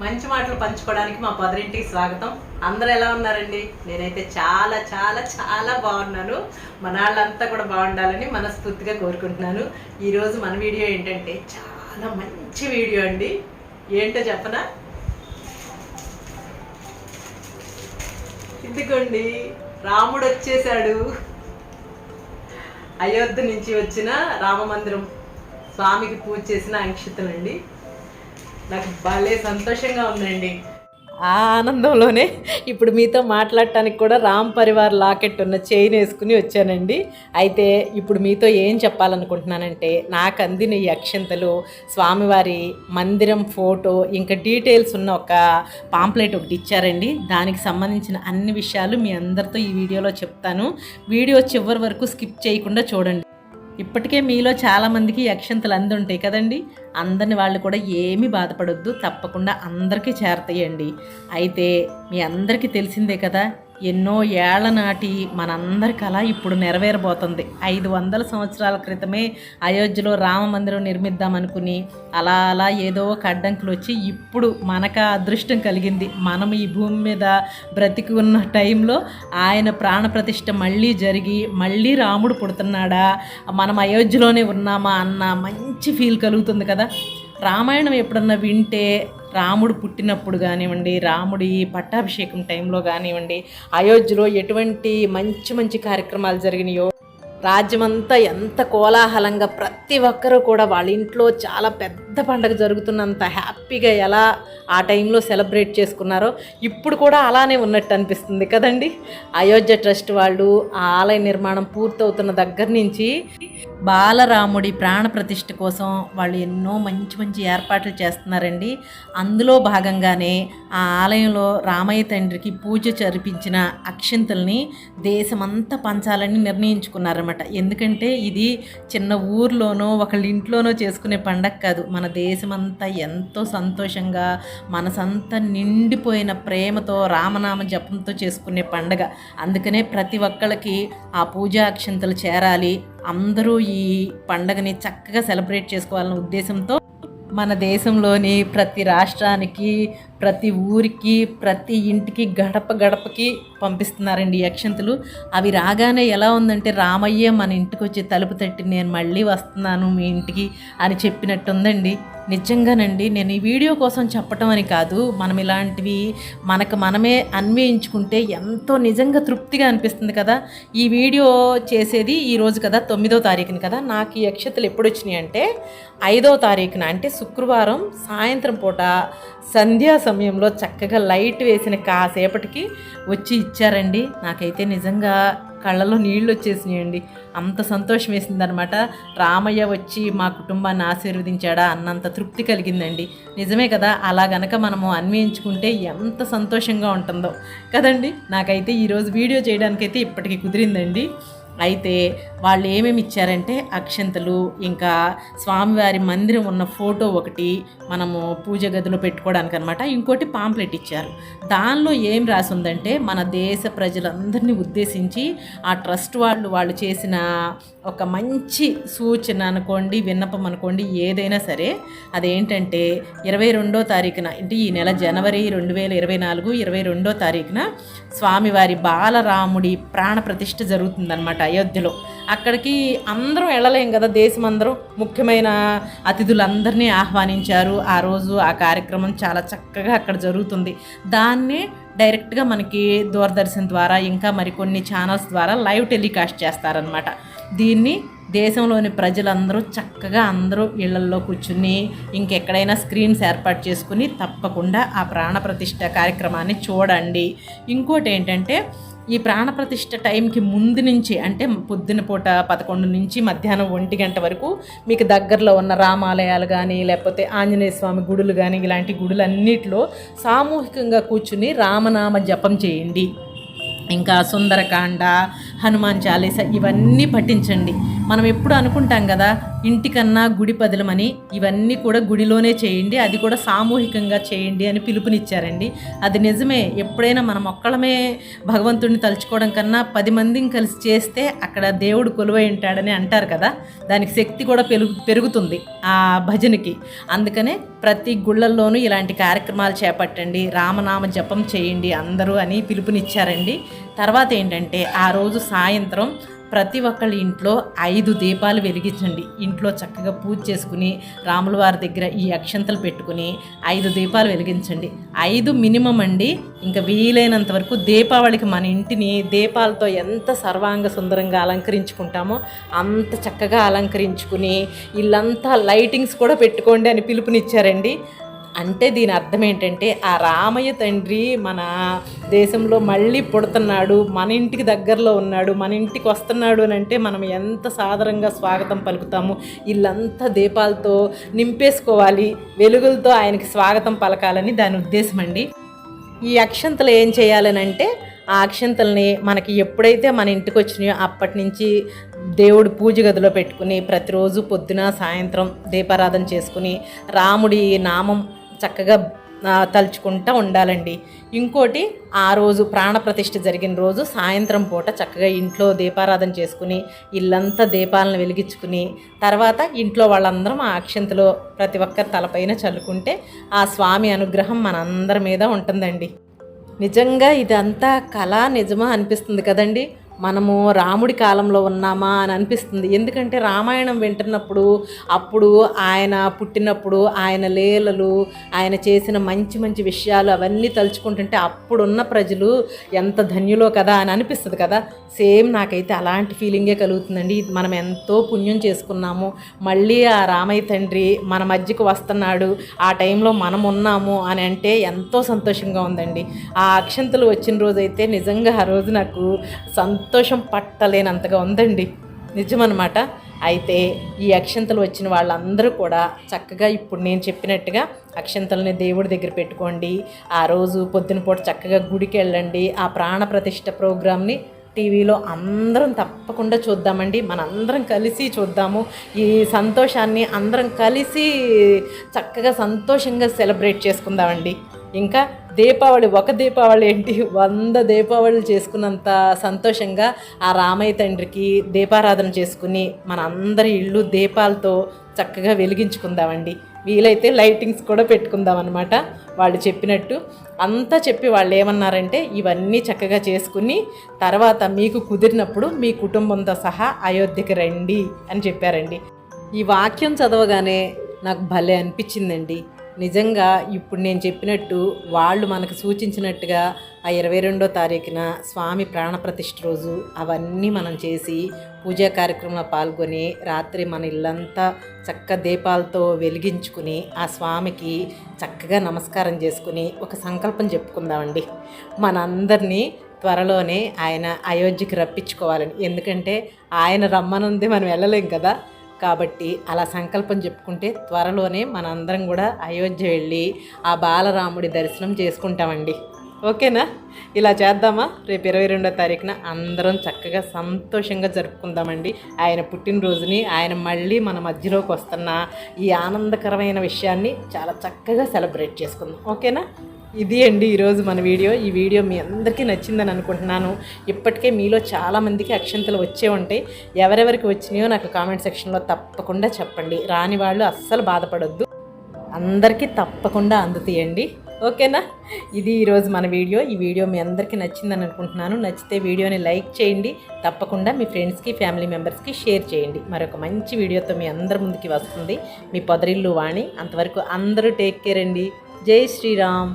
మంచి మాటలు పంచుకోవడానికి మా పొదరింటికి స్వాగతం. అందరూ ఎలా ఉన్నారండి? నేనైతే చాలా చాలా చాలా బాగున్నాను. మన వాళ్ళంతా కూడా బాగుండాలని మనస్ఫూర్తిగా కోరుకుంటున్నాను. ఈరోజు మన వీడియో ఏంటంటే చాలా మంచి వీడియో అండి. ఏంటో చెప్పనా? ఇదిగోండి రాముడు వచ్చేసాడు అయోధ్య నుంచి వచ్చిన రామ మందిరం స్వామికి పూజ చేసిన అంకితులండి. నాకు భలే సంతోషంగా ఉందండి. ఆ ఆనందంలోనే ఇప్పుడు మీతో మాట్లాడటానికి కూడా రామ్ పరివార్ లాకెట్ ఉన్న చైన్ వేసుకుని వచ్చానండి. అయితే ఇప్పుడు మీతో ఏం చెప్పాలనుకుంటున్నానంటే నాకు అందిన ఈ అక్షంతలు స్వామివారి మందిరం ఫోటో ఇంకా డీటెయిల్స్ ఉన్న ఒక పాంప్లెట్ ఒకటి ఇచ్చారండి. దానికి సంబంధించిన అన్ని విషయాలు మీ అందరితో ఈ వీడియోలో చెప్తాను. వీడియో చివరి వరకు స్కిప్ చేయకుండా చూడండి. ఇప్పటికే మీలో చాలామందికి యక్షంతలు అక్షంతలు అంది ఉంటాయి కదండి. అందరిని వాళ్ళు కూడా ఏమీ బాధపడొద్దు తప్పకుండా అందరికీ చేరతాయండి. అయితే మీ అందరికీ తెలిసిందే కదా ఎన్నో ఏళ్ళ నాటి మనందరి కళ ఇప్పుడు నెరవేరబోతుంది. ఐదు వందల సంవత్సరాల క్రితమే అయోధ్యలో రామ మందిరం నిర్మిద్దామనుకుని అలా అలా ఏదో ఒక అడ్డంకులు వచ్చి ఇప్పుడు మనకు అదృష్టం కలిగింది. మనం ఈ భూమి మీద బ్రతికి ఉన్న టైంలో ఆయన ప్రాణప్రతిష్ఠ మళ్ళీ జరిగి మళ్ళీ రాముడు పుడుతున్నాడా మనం అయోధ్యలోనే ఉన్నామా అన్న మంచి ఫీల్ కలుగుతుంది కదా. రామాయణం ఎప్పుడన్నా వింటే రాముడు పుట్టినప్పుడు కానివ్వండి రాముడి పట్టాభిషేకం టైంలో కానివ్వండి అయోధ్యలో ఎటువంటి మంచి మంచి కార్యక్రమాలు జరిగినాయో రాజ్యమంతా ఎంత కోలాహలంగా ప్రతి ఒక్కరూ కూడా వాళ్ళ ఇంట్లో చాలా పెద్ద పండగ జరుగుతున్నంత హ్యాపీగా ఎలా ఆ టైంలో సెలబ్రేట్ చేసుకున్నారో ఇప్పుడు కూడా అలానే ఉన్నట్టు అనిపిస్తుంది కదండి. అయోధ్య ట్రస్ట్ వాళ్ళు ఆ ఆలయ నిర్మాణం పూర్తవుతున్న దగ్గర నుంచి బాలరాముడి ప్రాణ ప్రతిష్ఠ కోసం వాళ్ళు ఎన్నో మంచి మంచి ఏర్పాట్లు చేస్తున్నారండి. అందులో భాగంగానే ఆ ఆలయంలో రామయ్య తండ్రికి పూజ జరిపించిన అక్షంతల్ని దేశమంతా పంచాలని అనమాట ఎందుకంటే ఇది చిన్న ఊర్లోనో ఒకళ్ళ ఇంట్లోనో చేసుకునే పండగ కాదు. మన దేశమంతా ఎంతో సంతోషంగా మనసంతా నిండిపోయిన ప్రేమతో రామనామ జపంతో చేసుకునే పండగ. అందుకనే ప్రతి ఒక్కళ్ళకి ఆ పూజా అక్షంతలు చేరాలి. అందరూ ఈ పండగని చక్కగా సెలబ్రేట్ చేసుకోవాలన్న ఉద్దేశంతో మన దేశంలోని ప్రతి రాష్ట్రానికి ప్రతి ఊరికి ప్రతి ఇంటికి గడప గడపకి పంపిస్తున్నారండి యక్షంతులు అవి రాగానే ఎలా ఉందంటే రామయ్య మన ఇంటికి వచ్చి తలుపు తట్టి నేను మళ్ళీ వస్తున్నాను మీ ఇంటికి అని చెప్పినట్టుందండి. నిజంగానండి నేను ఈ వీడియో కోసం చెప్పటం అని కాదు మనం ఇలాంటివి మనకు మనమే అన్వయించుకుంటే ఎంతో నిజంగా తృప్తిగా అనిపిస్తుంది కదా. ఈ వీడియో చేసేది ఈరోజు కదా తొమ్మిదో తారీఖున కదా. నాకు ఈ అక్షతలు ఎప్పుడు వచ్చినాయి అంటే ఐదో తారీఖున అంటే శుక్రవారం సాయంత్రం పూట సంధ్యా సమయంలో చక్కగా లైట్ వేసిన కాసేపటికి వచ్చి ఇచ్చారండి. నాకైతే నిజంగా కళ్ళలో నీళ్ళు వచ్చేసినాయండి. అంత సంతోషం వేసిందనమాట. రామయ్య వచ్చి మా కుటుంబాన్ని ఆశీర్వదించాడా అన్నంత తృప్తి కలిగిందండి. నిజమే కదా అలా గనక మనము అన్వయించుకుంటే ఎంత సంతోషంగా ఉంటుందో. కదండి నాకైతే ఈరోజు వీడియో చేయడానికైతే ఇప్పటికీ కుదిరిందండి. అయితే వాళ్ళు ఏమేమి ఇచ్చారంటే అక్షంతలు ఇంకా స్వామివారి మందిరం ఉన్న ఫోటో ఒకటి మనము పూజ గదిలో పెట్టుకోవడానికి అనమాట ఇంకోటి పాంప్లెట్ ఇచ్చారు. దానిలో ఏం రాసి ఉందంటే మన దేశ ప్రజలందరినీ ఉద్దేశించి ఆ ట్రస్ట్ వాళ్ళు వాళ్ళు చేసిన ఒక మంచి సూచన అనుకోండి విన్నపం అనుకోండి ఏదైనా సరే అదేంటంటే ఇరవై రెండో తారీఖున అంటే ఈ నెల జనవరి రెండు వేల ఇరవై నాలుగు ఇరవై రెండో తారీఖున స్వామివారి బాలరాముడి ప్రాణ ప్రతిష్ఠ జరుగుతుందన్నమాట అయోధ్యలో. అక్కడికి అందరూ వెళ్ళలేం కదా దేశం అందరూ ముఖ్యమైన అతిథులందరినీ ఆహ్వానించారు. ఆ రోజు ఆ కార్యక్రమం చాలా చక్కగా అక్కడ జరుగుతుంది. దాన్నే డైరెక్ట్గా మనకి దూరదర్శన్ ద్వారా ఇంకా మరికొన్ని ఛానల్స్ ద్వారా లైవ్ టెలికాస్ట్ చేస్తారనమాట దీన్ని దేశంలోని ప్రజలందరూ చక్కగా అందరూ ఇళ్ళల్లో కూర్చుని ఇంకెక్కడైనా స్క్రీన్స్ ఏర్పాటు చేసుకుని తప్పకుండా ఆ ప్రాణప్రతిష్ఠ కార్యక్రమాన్ని చూడండి. ఇంకోటి ఏంటంటే ఈ ప్రాణప్రతిష్ఠ టైంకి ముందు నుంచి అంటే పొద్దున పూట పదకొండు నుంచి మధ్యాహ్నం ఒంటి గంట వరకు మీకు దగ్గరలో ఉన్న రామాలయాలు కానీ లేకపోతే ఆంజనేయ స్వామి గుడులు కానీ ఇలాంటి గుడులన్నిటిలో సామూహికంగా కూర్చుని రామనామ జపం చేయండి. ఇంకా సుందరకాండ హనుమాన్ చాలీస ఇవన్నీ పఠించండి. మనం ఎప్పుడు అనుకుంటాం కదా ఇంటికన్నా గుడి పదలమని ఇవన్నీ కూడా గుడిలోనే చేయండి అది కూడా సామూహికంగా చేయండి అని పిలుపునిచ్చారండి. అది నిజమే ఎప్పుడైనా మనం మొక్కలమే భగవంతుడిని తలుచుకోవడం కన్నా పది మందిని కలిసి చేస్తే అక్కడ దేవుడు కొలువై ఉంటాడని అంటారు కదా దానికి శక్తి కూడా పెరుగు పెరుగుతుంది ఆ భజనకి. అందుకనే ప్రతి గుళ్ళల్లోనూ ఇలాంటి కార్యక్రమాలు చేపట్టండి రామనామ జపం చేయండి అందరూ అని పిలుపునిచ్చారండి. తర్వాత ఏంటంటే ఆ రోజు సాయంత్రం ప్రతి ఒక్కళ్ళ ఇంట్లో ఐదు దీపాలు వెలిగించండి. ఇంట్లో చక్కగా పూజ చేసుకుని రాముల వారి దగ్గర ఈ అక్షంతలు పెట్టుకుని ఐదు దీపాలు వెలిగించండి. ఐదు మినిమం అండి. ఇంకా వీలైనంత వరకు దీపావళికి మన ఇంటిని దీపాలతో ఎంత సర్వాంగ సుందరంగా అలంకరించుకుంటామో అంత చక్కగా అలంకరించుకుని ఇల్లంతా లైటింగ్స్ కూడా పెట్టుకోండి అని పిలుపునిచ్చారండి. అంటే దీని అర్థం ఏంటంటే ఆ రామయ్య తండ్రి మన దేశంలో మళ్ళీ పుడుతున్నాడు మన ఇంటికి దగ్గరలో ఉన్నాడు మన ఇంటికి వస్తున్నాడు అని అంటే మనం ఎంత సాదరంగా స్వాగతం పలుకుతాము? ఇల్లంతా దీపాలతో నింపేసుకోవాలి వెలుగులతో ఆయనకి స్వాగతం పలకాలని దాని ఉద్దేశం అండి. ఈ అక్షంతలు ఏం చేయాలని అంటే ఆ అక్షంతల్ని మనకి ఎప్పుడైతే మన ఇంటికి వచ్చినాయో అప్పటి నుంచి దేవుడు పూజ గదిలో పెట్టుకుని ప్రతిరోజు పొద్దున సాయంత్రం దీపారాధన చేసుకుని రాముడి నామం చక్కగా తలుచుకుంటూ ఉండాలండి. ఇంకోటి ఆ రోజు ప్రాణప్రతిష్ఠ జరిగిన రోజు సాయంత్రం పూట చక్కగా ఇంట్లో దీపారాధన చేసుకుని ఇల్లంతా దీపాలను వెలిగించుకుని తర్వాత ఇంట్లో వాళ్ళందరం ఆ అక్షంతలో ప్రతి ఒక్కరి తలపైన చల్లుకుంటే ఆ స్వామి అనుగ్రహం మనందరి మీద ఉంటుందండి. నిజంగా ఇదంతా కళ నిజమా అనిపిస్తుంది కదండి? మనము రాముడి కాలంలో ఉన్నామా అని అనిపిస్తుంది. ఎందుకంటే రామాయణం వింటున్నప్పుడు అప్పుడు ఆయన పుట్టినప్పుడు ఆయన లీలలు ఆయన చేసిన మంచి మంచి విషయాలు అవన్నీ తలుచుకుంటుంటే అప్పుడున్న ప్రజలు ఎంత ధన్యులో కదా అని అనిపిస్తుంది కదా. సేమ్ నాకైతే అలాంటి ఫీలింగే కలుగుతుందండి. మనం ఎంతో పుణ్యం చేసుకున్నాము. మళ్ళీ ఆ రామయ్య తండ్రి మన మధ్యకు వస్తున్నాడు. ఆ టైంలో మనం ఉన్నాము అని అంటే ఎంతో సంతోషంగా ఉందండి. ఆ అక్షంతలు వచ్చిన రోజైతే నిజంగా ఆ రోజు నాకు సంతోషం పట్టలేనంతగా ఉందండి. నిజమన్నమాట. అయితే ఈ అక్షంతలు వచ్చిన వాళ్ళందరూ కూడా చక్కగా ఇప్పుడు నేను చెప్పినట్టుగా అక్షంతలని దేవుడి దగ్గర పెట్టుకోండి. ఆ రోజు పొద్దునపూట చక్కగా గుడికి వెళ్ళండి. ఆ ప్రాణప్రతిష్ఠ ప్రోగ్రామ్ని టీవీలో అందరం తప్పకుండా చూద్దామండి. మనందరం కలిసి చూద్దాము. ఈ సంతోషాన్ని అందరం కలిసి చక్కగా సంతోషంగా సెలబ్రేట్ చేసుకుందామండి. ఇంకా దీపావళి ఒక దీపావళి ఏంటి? వంద దీపావళి చేసుకున్నంత సంతోషంగా ఆ రామయ్య తండ్రికి దీపారాధన చేసుకుని మన అందరి ఇళ్ళు దీపాలతో చక్కగా వెలిగించుకుందామండి. వీలైతే లైటింగ్స్ కూడా పెట్టుకుందాం అనమాట వాళ్ళు చెప్పినట్టు అంతా చెప్పి వాళ్ళు ఏమన్నారంటే ఇవన్నీ చక్కగా చేసుకుని తర్వాత మీకు కుదిరినప్పుడు మీ కుటుంబంతో సహా అయోధ్యకి రండి అని చెప్పారండి. ఈ వాక్యం చదవగానే నాకు భలే అనిపించిందండి. నిజంగా ఇప్పుడు నేను చెప్పినట్టు వాళ్ళు మనకు సూచించినట్టుగా ఆ ఇరవై రెండో తారీఖున స్వామి ప్రాణప్రతిష్ఠ రోజు అవన్నీ మనం చేసి పూజా కార్యక్రమంలో పాల్గొని రాత్రి మన ఇల్లంతా చక్క దీపాలతో వెలిగించుకుని ఆ స్వామికి చక్కగా నమస్కారం చేసుకుని ఒక సంకల్పం చెప్పుకుందామండి. మనందరినీ త్వరలోనే ఆయన అయోధ్యకి రప్పించుకోవాలని. ఎందుకంటే ఆయన రమ్మనుంది మనం వెళ్ళలేం కదా. కాబట్టి అలా సంకల్పం చెప్పుకుంటే త్వరలోనే మనందరం కూడా అయోధ్య వెళ్ళి ఆ బాలరాముడి దర్శనం చేసుకుంటామండి. ఓకేనా? ఇలా చేద్దామా? రేపు ఇరవై రెండో తారీఖున అందరం చక్కగా సంతోషంగా జరుపుకుందామండి. ఆయన పుట్టినరోజుని ఆయన మళ్ళీ మన మధ్యలోకి వస్తున్న ఈ ఆనందకరమైన విషయాన్ని చాలా చక్కగా సెలబ్రేట్ చేసుకుందాం. ఓకేనా? ఇది అండి ఈరోజు మన వీడియో. ఈ వీడియో మీ అందరికీ నచ్చిందని అనుకుంటున్నాను. ఇప్పటికే మీలో చాలామందికి అక్షంతలు వచ్చే ఉంటాయి. ఎవరెవరికి వచ్చినాయో నాకు కామెంట్ సెక్షన్లో తప్పకుండా చెప్పండి. రాని వాళ్ళు అస్సలు బాధపడొద్దు. అందరికీ తప్పకుండా అందుతాయండి. ఓకేనా? ఇది ఈరోజు మన వీడియో. ఈ వీడియో మీ అందరికీ నచ్చిందని అనుకుంటున్నాను. నచ్చితే వీడియోని లైక్ చేయండి. తప్పకుండా మీ ఫ్రెండ్స్కి ఫ్యామిలీ మెంబర్స్కి షేర్ చేయండి. మరొక మంచి వీడియోతో మీ అందరి ముందుకి వస్తుంది. మీ పొదరిల్లు వాణి. అంతవరకు అందరూ టేక్ కేర్ అండి. జై శ్రీరామ్.